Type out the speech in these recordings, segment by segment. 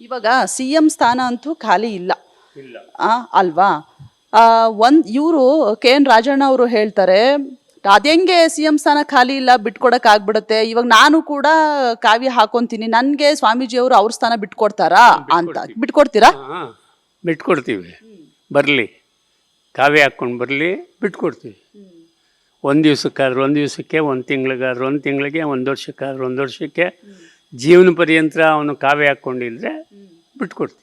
ಇವಾಗ C M ಸ್ಥಾನ ಅಂತೂ ಖಾಲಿ ಇಲ್ಲ. ಆ, ಅಲ್ವಾ? ಒಂದು ಇವರು ಕೆ ಎನ್ ರಾಜಣ್ಣ ಅವರು ಹೇಳ್ತಾರೆ ಅದೆಂಗೆ ಸಿ ಎಂ ಸ್ಥಾನ ಖಾಲಿ ಇಲ್ಲ ಬಿಟ್ಕೊಡಕ್ ಆಗ್ಬಿಡುತ್ತೆ? ಇವಾಗ ನಾನು ಕೂಡ ಕಾವ್ಯ ಹಾಕೊಂತೀನಿ. ನನಗೆ ಸ್ವಾಮೀಜಿಯವರು ಅವ್ರ ಸ್ಥಾನ ಬಿಟ್ಕೊಡ್ತಾರಾ? ಅಂತ. ಬಿಟ್ಕೊಡ್ತೀರಾ? ಹಾಂ ಬಿಟ್ಕೊಡ್ತೀವಿ. ಬರಲಿ. ಕಾವ್ಯ ಹಾಕೊಂಡು ಬರಲಿ ಬಿಟ್ಕೊಡ್ತೀವಿ. ಒಂದು ದಿವ್ಸಕ್ಕಾದ್ರೂ ಒಂದು ದಿವಸಕ್ಕೆ ಒಂದು ತಿಂಗ್ಳಿಗಾದ್ರೂ ಒಂದು ತಿಂಗಳಿಗೆ ಒಂದು ವರ್ಷಕ್ಕಾದ್ರೂ ಒಂದು ವರ್ಷಕ್ಕೆ ಜೀವನ ಪರ್ಯಂತ ಅವನು ಕಾವ್ಯ ಹಾಕ್ಕೊಂಡಿದ್ರೆ ಬಿಟ್ಕೊಡ್ತೀವಿ.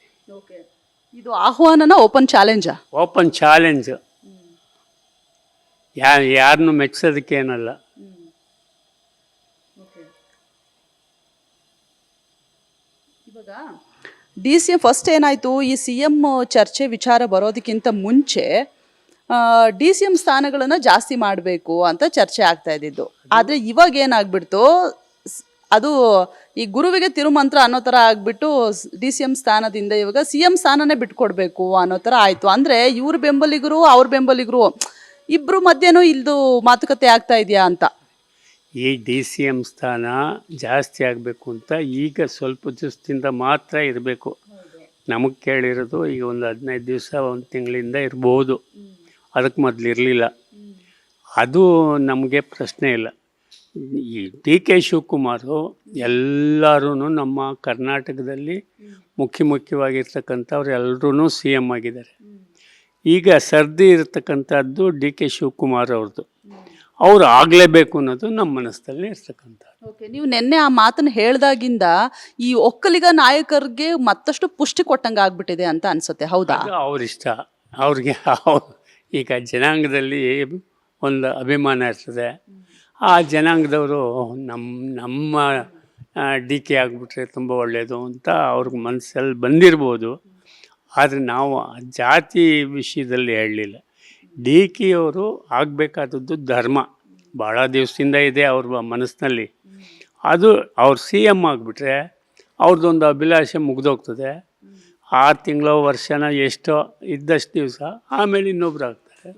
ಇದು ಆಹ್ವಾನನ ಓಪನ್ ಚಾಲೆಂಜಾ? Open challenge. ಯಾ ಯಾರನ್ನು ಮೆಚ್ಚೋದಕ್ಕೆ ಏನಲ್ಲ. ಇವಾಗ ಡಿ ಸಿ ಎಂ ಫಸ್ಟ್ ಏನಾಯ್ತು ಈ ಸಿ ಎಂ ಚರ್ಚೆ ವಿಚಾರ ಬರೋದಕ್ಕಿಂತ ಮುಂಚೆ ಡಿ ಸಿ ಎಂ ಸ್ಥಾನಗಳನ್ನು ಜಾಸ್ತಿ ಮಾಡಬೇಕು ಅಂತ ಚರ್ಚೆ ಆಗ್ತಾ ಇದ್ದಿದ್ದು. ಆದರೆ ಇವಾಗ ಏನಾಗ್ಬಿಡ್ತು ಅದು ಈ ಗುರುವಿಗೆ ತಿರುಮಂತ್ರ ಅನ್ನೋ ಥರ ಆಗಿಬಿಟ್ಟು ಡಿ ಸಿ ಎಂ ಸ್ಥಾನದಿಂದ ಇವಾಗ ಸಿ ಎಂ ಸ್ಥಾನನೇ ಬಿಟ್ಕೊಡ್ಬೇಕು ಅನ್ನೋ ಥರ ಆಯಿತು. ಅಂದರೆ ಇವ್ರ ಬೆಂಬಲಿಗರು ಅವ್ರ ಬೆಂಬಲಿಗರು ಇಬ್ಬರು ಮಧ್ಯನೂ ಇಲ್ದು ಮಾತುಕತೆ ಆಗ್ತಾ ಇದೆಯಾ ಅಂತ? ಈ ಡಿ ಸಿ ಎಂ ಸ್ಥಾನ ಜಾಸ್ತಿ ಆಗಬೇಕು ಅಂತ ಈಗ ಸ್ವಲ್ಪ ದಿವಸದಿಂದ ಮಾತ್ರ ಇರಬೇಕು. ನಮಗೆ ಕೇಳಿರೋದು ಈಗ ಒಂದು ಹದಿನೈದು ದಿವಸ ಒಂದು ತಿಂಗಳಿಂದ ಇರ್ಬೋದು. ಅದಕ್ಕೆ ಮೊದಲು ಇರಲಿಲ್ಲ. ಅದು ನಮಗೆ ಪ್ರಶ್ನೆ ಇಲ್ಲ. ಈ ಡಿ ಕೆ ಶಿವಕುಮಾರು ಎಲ್ಲರೂ ನಮ್ಮ ಕರ್ನಾಟಕದಲ್ಲಿ ಮುಖ್ಯ ಮುಖ್ಯವಾಗಿರ್ತಕ್ಕಂಥವ್ರು ಎಲ್ಲರೂ ಸಿ ಎಂ ಆಗಿದ್ದಾರೆ. ಈಗ ಸರ್ದಿ ಇರತಕ್ಕಂಥದ್ದು ಡಿ ಕೆ ಶಿವಕುಮಾರ್ ಅವ್ರದ್ದು. ಅವ್ರು ಆಗಲೇಬೇಕು ಅನ್ನೋದು ನಮ್ಮ ಮನಸ್ಸಲ್ಲಿ ಇರ್ತಕ್ಕಂಥ ಓಕೆ ನೀವು ನಿನ್ನೆ ಆ ಮಾತನ್ನು ಹೇಳಿದಾಗಿಂದ ಈ ಒಕ್ಕಲಿಗ ನಾಯಕರಿಗೆ ಮತ್ತಷ್ಟು ಪುಷ್ಟಿ ಕೊಟ್ಟಂಗೆ ಆಗ್ಬಿಟ್ಟಿದೆ ಅಂತ ಅನ್ಸುತ್ತೆ ಹೌದಾ? ಅವ್ರಿಷ್ಟ. ಅವ್ರಿಗೆ ಅವ್ರು ಈಗ ಜನಾಂಗದಲ್ಲಿ ಒಂದು ಅಭಿಮಾನ ಇರ್ತದೆ. ಆ ಜನಾಂಗದವರು ನಮ್ಮ ನಮ್ಮ ಡಿ ಕೆ ಆಗಿಬಿಟ್ರೆ ತುಂಬ ಒಳ್ಳೆಯದು ಅಂತ ಅವ್ರಿಗೆ ಮನಸ್ಸಲ್ಲಿ ಬಂದಿರ್ಬೋದು. ಆದರೆ ನಾವು ಜಾತಿ ವಿಷಯದಲ್ಲಿ ಹೇಳಲಿಲ್ಲ. ಡಿ ಕೆ ಅವರು ಆಗಬೇಕಾದದ್ದು ಧರ್ಮ. ಭಾಳ ದಿವಸದಿಂದ ಇದೆ ಅವ್ರ ಮನಸ್ಸಿನಲ್ಲಿ ಅದು ಅವ್ರು ಸಿ ಎಂ ಆಗಿಬಿಟ್ರೆ ಅವ್ರದ್ದೊಂದು ಅಭಿಲಾಷೆ ಮುಗಿದೋಗ್ತದೆ. ಆರು ತಿಂಗಳು ವರ್ಷನ ಎಷ್ಟೋ ಇದ್ದಷ್ಟು ದಿವಸ ಆಮೇಲೆ ಇನ್ನೊಬ್ರು ಆಗ್ತಾರೆ.